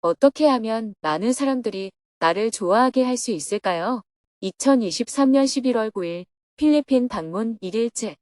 어떻게 하면 많은 사람들이 나를 좋아하게 할 수 있을까요? 2023년 11월 9일 필리핀 방문 1일째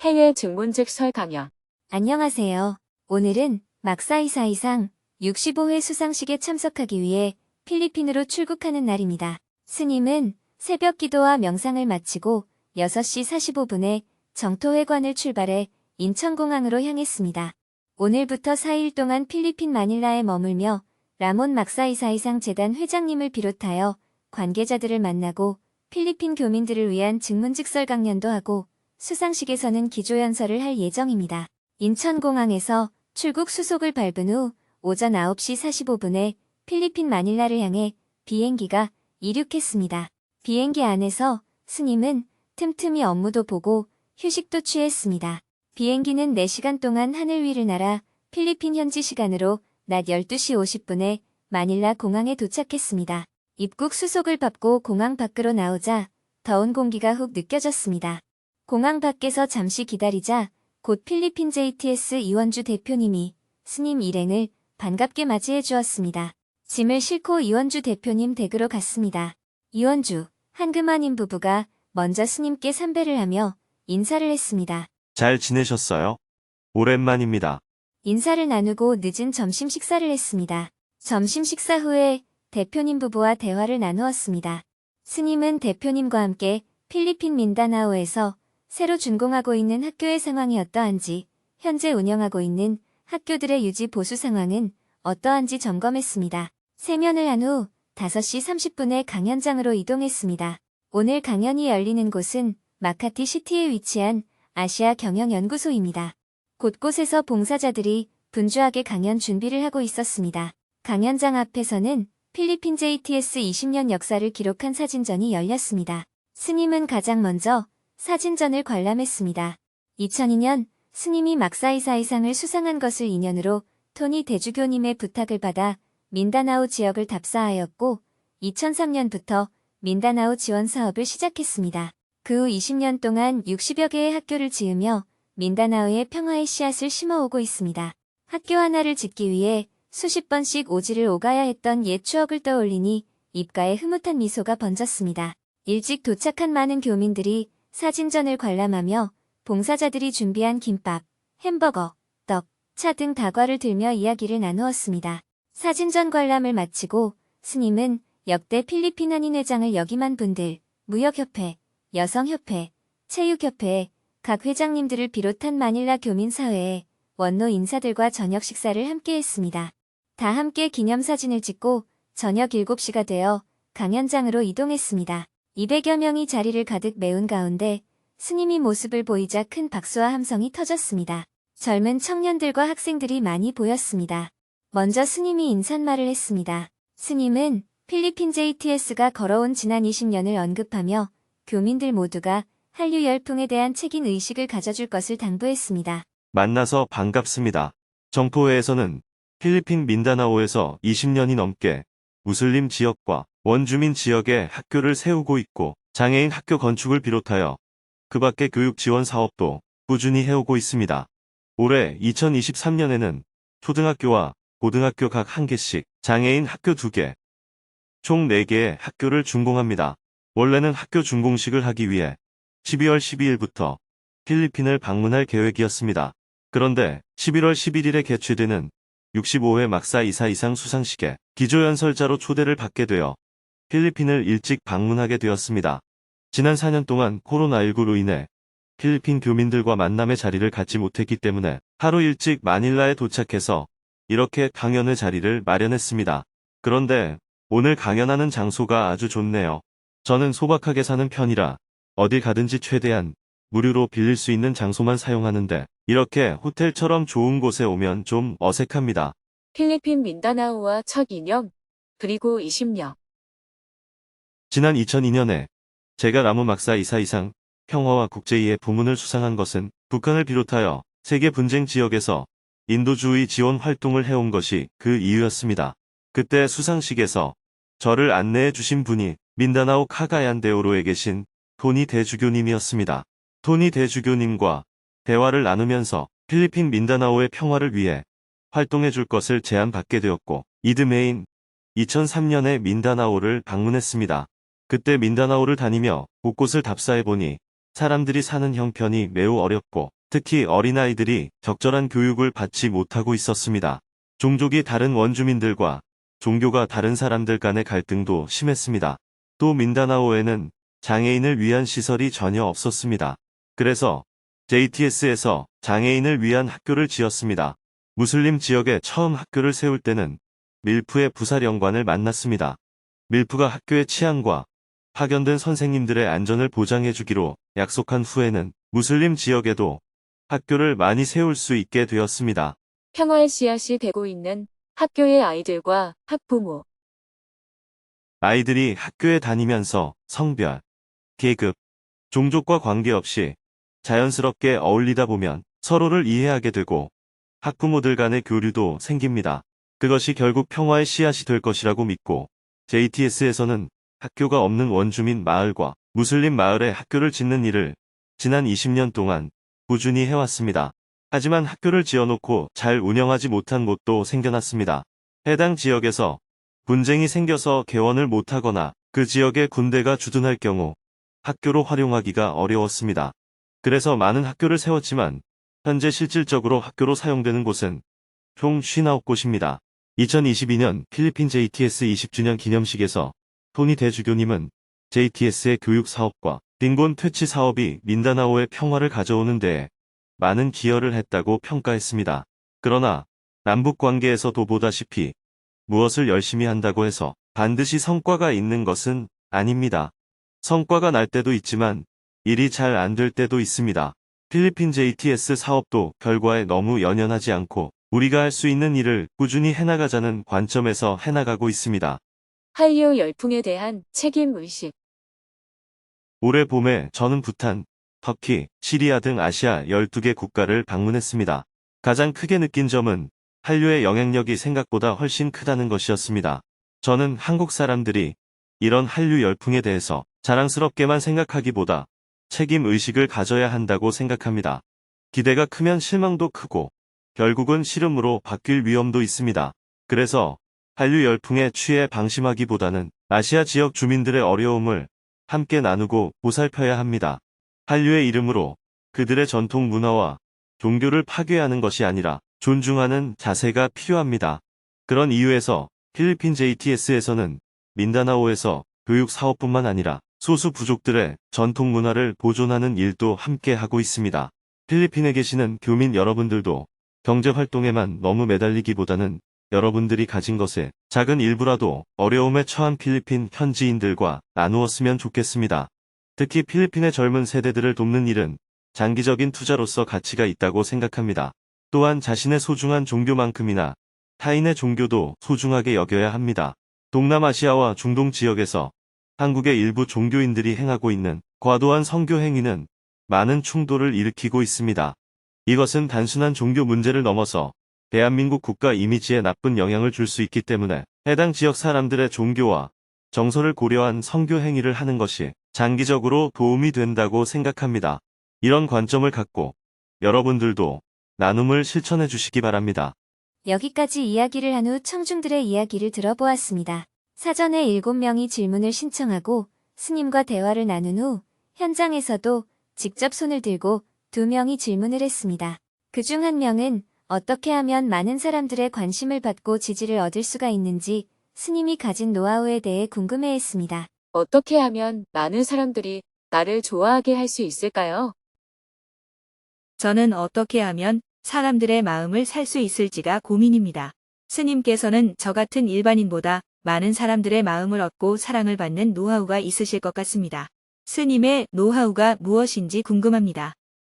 해외 증문직 설 강연 안녕하세요. 오늘은 막사이사이상 65회 수상식에 참석하기 위해 필리핀으로 출국하는 날입니다. 스님은 새벽 기도와 명상을 마치고 6시 45분에 정토회관을 출발해 인천공항으로 향했습니다. 오늘부터 4일 동안 필리핀 마닐라에 머물며 라몬 막사이사이상 재단 회장님을 비롯하여 관계자들을 만나고 필리핀 교민들을 위한 증문직설 강연도 하고 수상식에서는 기조연설을 할 예정입니다. 인천공항에서 출국 수속을 밟은 후 오전 9시 45분에 필리핀 마닐라를 향해 비행기가 이륙했습니다. 비행기 안에서 스님은 틈틈이 업무도 보고 휴식도 취했습니다. 비행기는 4시간 동안 하늘 위를 날아 필리핀 현지 시간으로 낮 12시 50분에 마닐라 공항에 도착했습니다. 입국 수속을 밟고 공항 밖으로 나오자 더운 공기가 훅 느껴졌습니다. 공항 밖에서 잠시 기다리자 곧 필리핀 JTS 이원주 대표님이 스님 일행을 반갑게 맞이해 주었습니다. 짐을 싣고 이원주 대표님 댁으로 갔습니다. 이원주, 한금아님 부부가 먼저 스님께 삼배를 하며 인사를 했습니다. 잘 지내셨어요? 오랜만입니다. 인사를 나누고 늦은 점심 식사를 했습니다. 점심 식사 후에 대표님 부부와 대화를 나누었습니다. 스님은 대표님과 함께 필리핀 민다나오에서 새로 준공하고 있는 학교의 상황이 어떠한지, 현재 운영하고 있는 학교들의 유지 보수 상황은 어떠한지 점검했습니다. 세면을 한 후 5시 30분에 강연장으로 이동했습니다. 오늘 강연이 열리는 곳은 마카티 시티에 위치한 아시아 경영연구소입니다. 곳곳에서 봉사자들이 분주하게 강연 준비를 하고 있었습니다. 강연장 앞에서는 필리핀 JTS 20년 역사를 기록한 사진전이 열렸습니다. 스님은 가장 먼저 사진전을 관람했습니다. 2002년 스님이 막사이사이상을 수상한 것을 인연으로 토니 대주교님의 부탁을 받아 민다나오 지역을 답사하였고 2003년부터 민다나오 지원 사업을 시작했습니다. 그 후 20년 동안 60여 개의 학교를 지으며 민다나오의 평화의 씨앗을 심어오고 있습니다. 학교 하나를 짓기 위해 수십 번씩 오지를 오가야 했던 옛 추억을 떠올리니 입가에 흐뭇한 미소가 번졌습니다. 일찍 도착한 많은 교민들이 사진전을 관람하며 봉사자들이 준비한 김밥, 햄버거, 떡, 차 등 다과를 들며 이야기를 나누었습니다. 사진전 관람을 마치고 스님은 역대 필리핀 한인회장을 역임한 분들, 무역협회, 여성협회, 체육협회, 각 회장님들을 비롯한 마닐라 교민사회에 원로 인사들과 저녁 식사를 함께 했습니다. 다 함께 기념사진을 찍고 저녁 7시가 되어 강연장으로 이동했습니다. 200여 명이 자리를 가득 메운 가운데 스님이 모습을 보이자 큰 박수와 함성이 터졌습니다. 젊은 청년들과 학생들이 많이 보였습니다. 먼저 스님이 인사말을 했습니다. 스님은 필리핀 JTS가 걸어온 지난 20년을 언급하며 교민들 모두가 한류 열풍에 대한 책임 의식을 가져줄 것을 당부했습니다. 만나서 반갑습니다. 정포회에서는 필리핀 민다나오에서 20년이 넘게 무슬림 지역과 원주민 지역에 학교를 세우고 있고 장애인 학교 건축을 비롯하여 그 밖의 교육 지원 사업도 꾸준히 해오고 있습니다. 올해 2023년에는 초등학교와 고등학교 각한 개씩 장애인 학교 2개, 총 4개의 학교를 준공합니다. 원래는 학교 준공식을 하기 위해 12월 12일부터 필리핀을 방문할 계획이었습니다. 그런데 11월 11일에 개최되는 65회 막사 이사 이상 수상식에 기조연설자로 초대를 받게 되어 필리핀을 일찍 방문하게 되었습니다. 지난 4년 동안 코로나19로 인해 필리핀 교민들과 만남의 자리를 갖지 못했기 때문에 하루 일찍 마닐라에 도착해서 이렇게 강연의 자리를 마련했습니다. 그런데 오늘 강연하는 장소가 아주 좋네요. 저는 소박하게 사는 편이라 어딜 가든지 최대한 무료로 빌릴 수 있는 장소만 사용하는데 이렇게 호텔처럼 좋은 곳에 오면 좀 어색합니다. 필리핀 민다나오와 첫 인연 그리고 20년 지난 2002년에 제가 라무 막사 이사 이상 평화와 국제이해 부문을 수상한 것은 북한을 비롯하여 세계 분쟁 지역에서 인도주의 지원 활동을 해온 것이 그 이유였습니다. 그때 수상식에서 저를 안내해 주신 분이 민다나오 카가얀데오로에 계신 토니 대주교님이었습니다. 토니 대주교님과 대화를 나누면서 필리핀 민다나오의 평화를 위해 활동해 줄 것을 제안받게 되었고 이듬해인 2003년에 민다나오를 방문했습니다. 그때 민다나오를 다니며 곳곳을 답사해 보니 사람들이 사는 형편이 매우 어렵고 특히 어린아이들이 적절한 교육을 받지 못하고 있었습니다. 종족이 다른 원주민들과 종교가 다른 사람들 간의 갈등도 심했습니다. 또 민다나오에는 장애인을 위한 시설이 전혀 없었습니다. 그래서 JTS에서 장애인을 위한 학교를 지었습니다. 무슬림 지역에 처음 학교를 세울 때는 밀프의 부사령관을 만났습니다. 밀프가 학교의 치안과 파견된 선생님들의 안전을 보장해 주기로 약속한 후에는 무슬림 지역에도 학교를 많이 세울 수 있게 되었습니다. 평화의 씨앗이 되고 있는 학교의 아이들과 학부모. 아이들이 학교에 다니면서 성별, 계급, 종족과 관계없이 자연스럽게 어울리다 보면 서로를 이해하게 되고 학부모들 간의 교류도 생깁니다. 그것이 결국 평화의 씨앗이 될 것이라고 믿고 JTS에서는 학교가 없는 원주민 마을과 무슬림 마을에 학교를 짓는 일을 지난 20년 동안 꾸준히 해왔습니다. 하지만 학교를 지어놓고 잘 운영하지 못한 곳도 생겨났습니다. 해당 지역에서 분쟁이 생겨서 개원을 못하거나 그 지역에 군대가 주둔할 경우 학교로 활용하기가 어려웠습니다. 그래서 많은 학교를 세웠지만 현재 실질적으로 학교로 사용되는 곳은 총 59곳입니다. 2022년 필리핀 JTS 20주년 기념식에서 토니 대주교님은 JTS의 교육 사업과 빈곤 퇴치 사업이 민다나오의 평화를 가져오는 데에 많은 기여를 했다고 평가했습니다. 그러나 남북 관계에서도 보다시피 무엇을 열심히 한다고 해서 반드시 성과가 있는 것은 아닙니다. 성과가 날 때도 있지만 일이 잘 안 될 때도 있습니다. 필리핀 JTS 사업도 결과에 너무 연연하지 않고 우리가 할 수 있는 일을 꾸준히 해나가자는 관점에서 해나가고 있습니다. 한류 열풍에 대한 책임 의식. 올해 봄에 저는 부탄, 터키, 시리아 등 아시아 12개 국가를 방문했습니다. 가장 크게 느낀 점은 한류의 영향력이 생각보다 훨씬 크다는 것이었습니다. 저는 한국 사람들이 이런 한류 열풍에 대해서 자랑스럽게만 생각하기보다 책임 의식을 가져야 한다고 생각합니다. 기대가 크면 실망도 크고 결국은 실험으로 바뀔 위험도 있습니다. 그래서 한류 열풍에 취해 방심하기보다는 아시아 지역 주민들의 어려움을 함께 나누고 보살펴야 합니다. 한류의 이름으로 그들의 전통 문화와 종교를 파괴하는 것이 아니라 존중하는 자세가 필요합니다. 그런 이유에서 필리핀 JTS에서는 민다나오에서 교육 사업뿐만 아니라 소수 부족들의 전통 문화를 보존하는 일도 함께 하고 있습니다. 필리핀에 계시는 교민 여러분들도 경제 활동에만 너무 매달리기보다는 여러분들이 가진 것에 작은 일부라도 어려움에 처한 필리핀 현지인들과 나누었으면 좋겠습니다. 특히 필리핀의 젊은 세대들을 돕는 일은 장기적인 투자로서 가치가 있다고 생각합니다. 또한 자신의 소중한 종교만큼이나 타인의 종교도 소중하게 여겨야 합니다. 동남아시아와 중동 지역에서 한국의 일부 종교인들이 행하고 있는 과도한 성교 행위는 많은 충돌을 일으키고 있습니다. 이것은 단순한 종교 문제를 넘어서 대한민국 국가 이미지에 나쁜 영향을 줄 수 있기 때문에 해당 지역 사람들의 종교와 정서를 고려한 성교 행위를 하는 것이 장기적으로 도움이 된다고 생각합니다. 이런 관점을 갖고 여러분들도 나눔을 실천해 주시기 바랍니다. 여기까지 이야기를 한 후 청중들의 이야기를 들어보았습니다. 사전에 7명이 질문을 신청하고 스님과 대화를 나눈 후 현장에서도 직접 손을 들고 2명이 질문을 했습니다. 그 중 한 명은 어떻게 하면 많은 사람들의 관심을 받고 지지를 얻을 수가 있는지 스님이 가진 노하우에 대해 궁금해했습니다. 어떻게 하면 많은 사람들이 나를 좋아하게 할 수 있을까요? 저는 어떻게 하면 사람들의 마음을 살 수 있을지가 고민입니다. 스님께서는 저 같은 일반인보다 많은 사람들의 마음을 얻고 사랑을 받는 노하우가 있으실 것 같습니다. 스님의 노하우가 무엇인지 궁금합니다.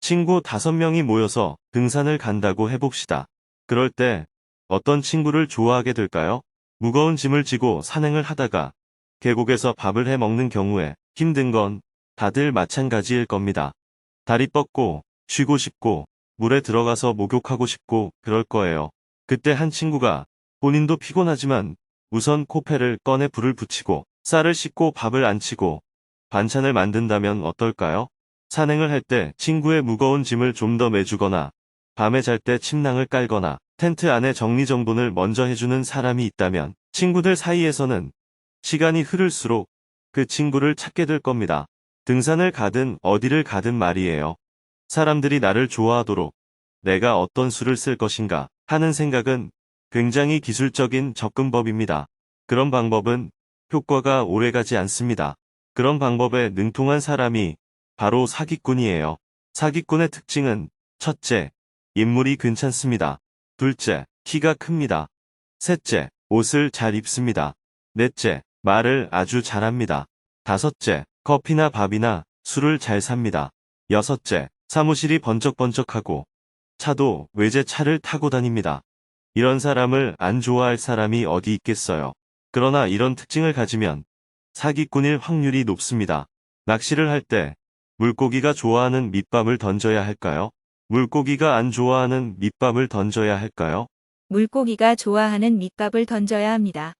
친구 다섯 명이 모여서 등산을 간다고 해봅시다. 그럴 때 어떤 친구를 좋아하게 될까요? 무거운 짐을 지고 산행을 하다가 계곡에서 밥을 해 먹는 경우에 힘든 건 다들 마찬가지일 겁니다. 다리 뻗고 쉬고 싶고 물에 들어가서 목욕하고 싶고 그럴 거예요. 그때 한 친구가 본인도 피곤하지만 우선 코페를 꺼내 불을 붙이고 쌀을 씻고 밥을 안 치고 반찬을 만든다면 어떨까요? 산행을 할 때 친구의 무거운 짐을 좀 더 매주거나 밤에 잘 때 침낭을 깔거나 텐트 안에 정리정돈을 먼저 해주는 사람이 있다면 친구들 사이에서는 시간이 흐를수록 그 친구를 찾게 될 겁니다. 등산을 가든 어디를 가든 말이에요. 사람들이 나를 좋아하도록 내가 어떤 수를 쓸 것인가 하는 생각은 굉장히 기술적인 접근법입니다. 그런 방법은 효과가 오래가지 않습니다. 그런 방법에 능통한 사람이 바로 사기꾼이에요. 사기꾼의 특징은 첫째, 인물이 괜찮습니다. 둘째, 키가 큽니다. 셋째, 옷을 잘 입습니다. 넷째, 말을 아주 잘합니다. 다섯째, 커피나 밥이나 술을 잘 삽니다. 여섯째, 사무실이 번쩍번쩍하고 차도 외제차를 타고 다닙니다. 이런 사람을 안 좋아할 사람이 어디 있겠어요. 그러나 이런 특징을 가지면 사기꾼일 확률이 높습니다. 낚시를 할 때 물고기가 좋아하는 밑밥을 던져야 할까요? 물고기가 안 좋아하는 밑밥을 던져야 할까요? 물고기가 좋아하는 밑밥을 던져야 합니다.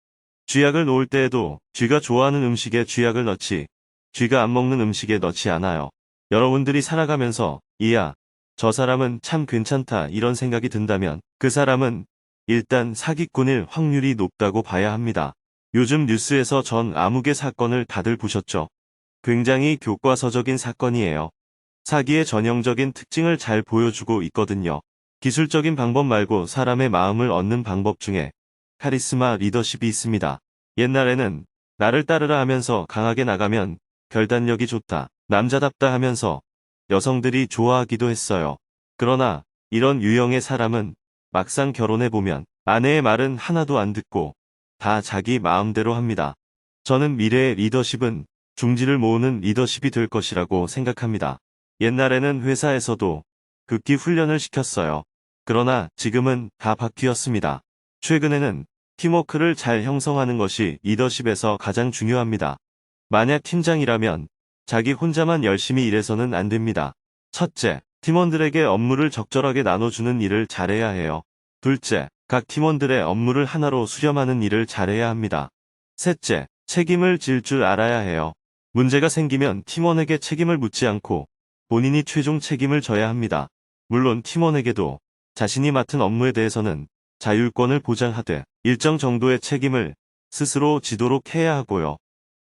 쥐약을 놓을 때에도 쥐가 좋아하는 음식에 쥐약을 넣지 쥐가 안 먹는 음식에 넣지 않아요. 여러분들이 살아가면서 이야 저 사람은 참 괜찮다 이런 생각이 든다면 그 사람은 일단 사기꾼일 확률이 높다고 봐야 합니다. 요즘 뉴스에서 전 아무개 사건을 다들 보셨죠? 굉장히 교과서적인 사건이에요. 사기의 전형적인 특징을 잘 보여주고 있거든요. 기술적인 방법 말고 사람의 마음을 얻는 방법 중에 카리스마 리더십이 있습니다. 옛날에는 나를 따르라 하면서 강하게 나가면 결단력이 좋다, 남자답다 하면서 여성들이 좋아하기도 했어요. 그러나 이런 유형의 사람은 막상 결혼해보면 아내의 말은 하나도 안 듣고 다 자기 마음대로 합니다. 저는 미래의 리더십은 중지를 모으는 리더십이 될 것이라고 생각합니다. 옛날에는 회사에서도 극기 훈련을 시켰어요. 그러나 지금은 다 바뀌었습니다. 최근에는 팀워크를 잘 형성하는 것이 리더십에서 가장 중요합니다. 만약 팀장이라면 자기 혼자만 열심히 일해서는 안 됩니다. 첫째, 팀원들에게 업무를 적절하게 나눠주는 일을 잘해야 해요. 둘째, 각 팀원들의 업무를 하나로 수렴하는 일을 잘해야 합니다. 셋째, 책임을 질 줄 알아야 해요. 문제가 생기면 팀원에게 책임을 묻지 않고 본인이 최종 책임을 져야 합니다. 물론 팀원에게도 자신이 맡은 업무에 대해서는 자율권을 보장하되 일정 정도의 책임을 스스로 지도록 해야 하고요.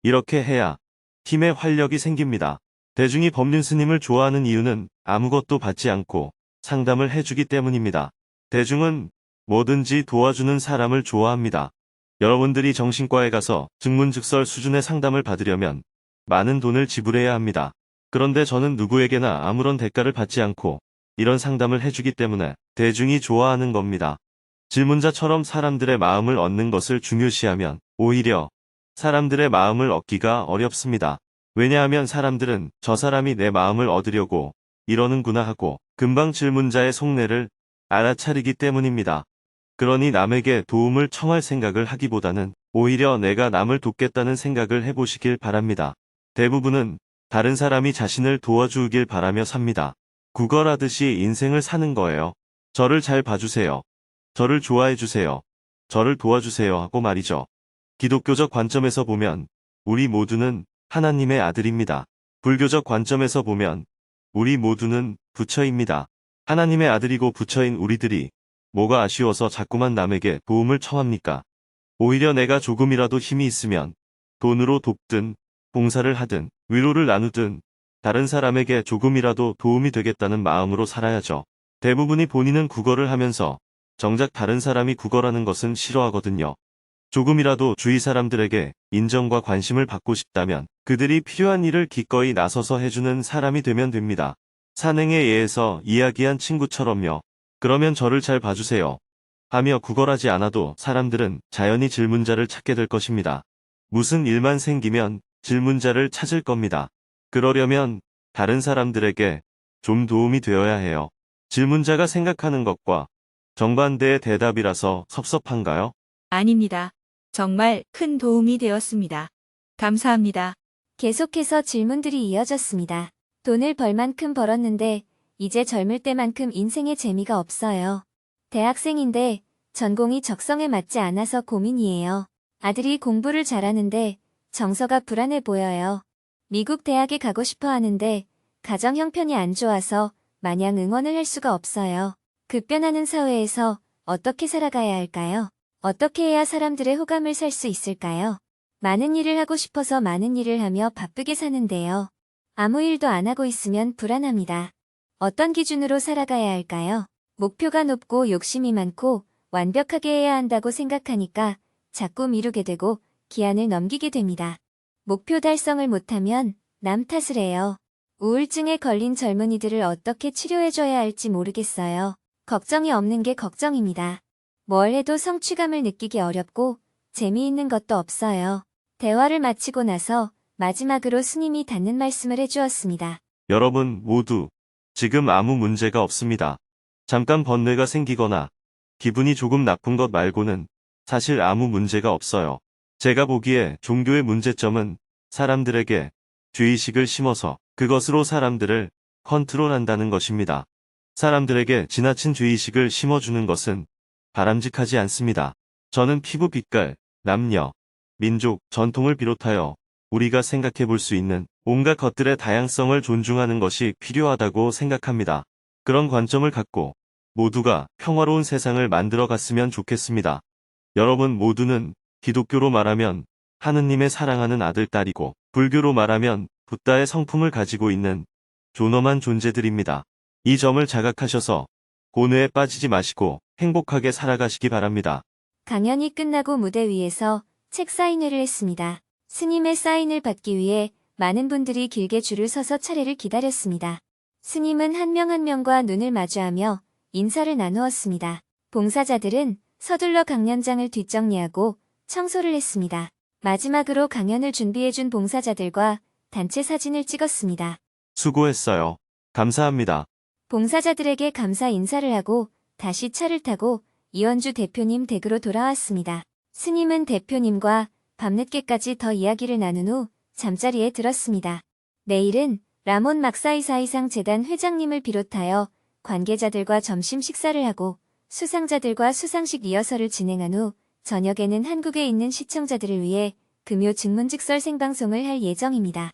이렇게 해야 팀의 활력이 생깁니다. 대중이 법륜 스님을 좋아하는 이유는 아무것도 받지 않고 상담을 해주기 때문입니다. 대중은 뭐든지 도와주는 사람을 좋아합니다. 여러분들이 정신과에 가서 증문즉설 수준의 상담을 받으려면 많은 돈을 지불해야 합니다. 그런데 저는 누구에게나 아무런 대가를 받지 않고 이런 상담을 해주기 때문에 대중이 좋아하는 겁니다. 질문자처럼 사람들의 마음을 얻는 것을 중요시하면 오히려 사람들의 마음을 얻기가 어렵습니다. 왜냐하면 사람들은 저 사람이 내 마음을 얻으려고 이러는구나 하고 금방 질문자의 속내를 알아차리기 때문입니다. 그러니 남에게 도움을 청할 생각을 하기보다는 오히려 내가 남을 돕겠다는 생각을 해보시길 바랍니다. 대부분은 다른 사람이 자신을 도와주길 바라며 삽니다. 구걸하듯이 인생을 사는 거예요. 저를 잘 봐주세요. 저를 좋아해주세요. 저를 도와주세요 하고 말이죠. 기독교적 관점에서 보면 우리 모두는 하나님의 아들입니다. 불교적 관점에서 보면 우리 모두는 부처입니다. 하나님의 아들이고 부처인 우리들이 뭐가 아쉬워서 자꾸만 남에게 도움을 청합니까? 오히려 내가 조금이라도 힘이 있으면 돈으로 돕든 봉사를 하든 위로를 나누든 다른 사람에게 조금이라도 도움이 되겠다는 마음으로 살아야죠. 대부분이 본인은 국어를 하면서 정작 다른 사람이 구걸하는 것은 싫어하거든요. 조금이라도 주위 사람들에게 인정과 관심을 받고 싶다면 그들이 필요한 일을 기꺼이 나서서 해주는 사람이 되면 됩니다. 산행에 의해서 이야기한 친구처럼요. 그러면 저를 잘 봐주세요. 하며 구걸하지 않아도 사람들은 자연히 질문자를 찾게 될 것입니다. 무슨 일만 생기면 질문자를 찾을 겁니다. 그러려면 다른 사람들에게 좀 도움이 되어야 해요. 질문자가 생각하는 것과 정반대의 대답이라서 섭섭한가요? 아닙니다. 정말 큰 도움이 되었습니다. 감사합니다. 계속해서 질문들이 이어졌습니다. 돈을 벌 만큼 벌었는데 이제 젊을 때만큼 인생에 재미가 없어요. 대학생인데 전공이 적성에 맞지 않아서 고민이에요. 아들이 공부를 잘하는데 정서가 불안해 보여요. 미국 대학에 가고 싶어 하는데 가정 형편이 안 좋아서 마냥 응원을 할 수가 없어요. 급변하는 사회에서 어떻게 살아가야 할까요? 어떻게 해야 사람들의 호감을 살 수 있을까요? 많은 일을 하고 싶어서 많은 일을 하며 바쁘게 사는데요. 아무 일도 안 하고 있으면 불안합니다. 어떤 기준으로 살아가야 할까요? 목표가 높고 욕심이 많고 완벽하게 해야 한다고 생각하니까 자꾸 미루게 되고 기한을 넘기게 됩니다. 목표 달성을 못하면 남 탓을 해요. 우울증에 걸린 젊은이들을 어떻게 치료해줘야 할지 모르겠어요. 걱정이 없는 게 걱정입니다. 뭘 해도 성취감을 느끼기 어렵고 재미있는 것도 없어요. 대화를 마치고 나서 마지막으로 스님이 닿는 말씀을 해주었습니다. 여러분 모두 지금 아무 문제가 없습니다. 잠깐 번뇌가 생기거나 기분이 조금 나쁜 것 말고는 사실 아무 문제가 없어요. 제가 보기에 종교의 문제점은 사람들에게 죄의식을 심어서 그것으로 사람들을 컨트롤한다는 것입니다. 사람들에게 지나친 죄의식을 심어주는 것은 바람직하지 않습니다. 저는 피부 빛깔, 남녀, 민족, 전통을 비롯하여 우리가 생각해 볼 수 있는 온갖 것들의 다양성을 존중하는 것이 필요하다고 생각합니다. 그런 관점을 갖고 모두가 평화로운 세상을 만들어 갔으면 좋겠습니다. 여러분 모두는 기독교로 말하면 하느님의 사랑하는 아들, 딸이고 불교로 말하면 붓다의 성품을 가지고 있는 존엄한 존재들입니다. 이 점을 자각하셔서 고뇌에 빠지지 마시고 행복하게 살아가시기 바랍니다. 강연이 끝나고 무대 위에서 책 사인회를 했습니다. 스님의 사인을 받기 위해 많은 분들이 길게 줄을 서서 차례를 기다렸습니다. 스님은 한 명 한 명과 눈을 마주하며 인사를 나누었습니다. 봉사자들은 서둘러 강연장을 뒷정리하고 청소를 했습니다. 마지막으로 강연을 준비해준 봉사자들과 단체 사진을 찍었습니다. 수고했어요. 감사합니다. 봉사자들에게 감사 인사를 하고 다시 차를 타고 이원주 대표님 댁으로 돌아왔습니다. 스님은 대표님과 밤늦게까지 더 이야기를 나눈 후 잠자리에 들었습니다. 내일은 라몬 막사이사이상 재단 회장님을 비롯하여 관계자들과 점심 식사를 하고 수상자들과 수상식 리허설을 진행한 후 저녁에는 한국에 있는 시청자들을 위해 금요 증문직설 생방송을 할 예정입니다.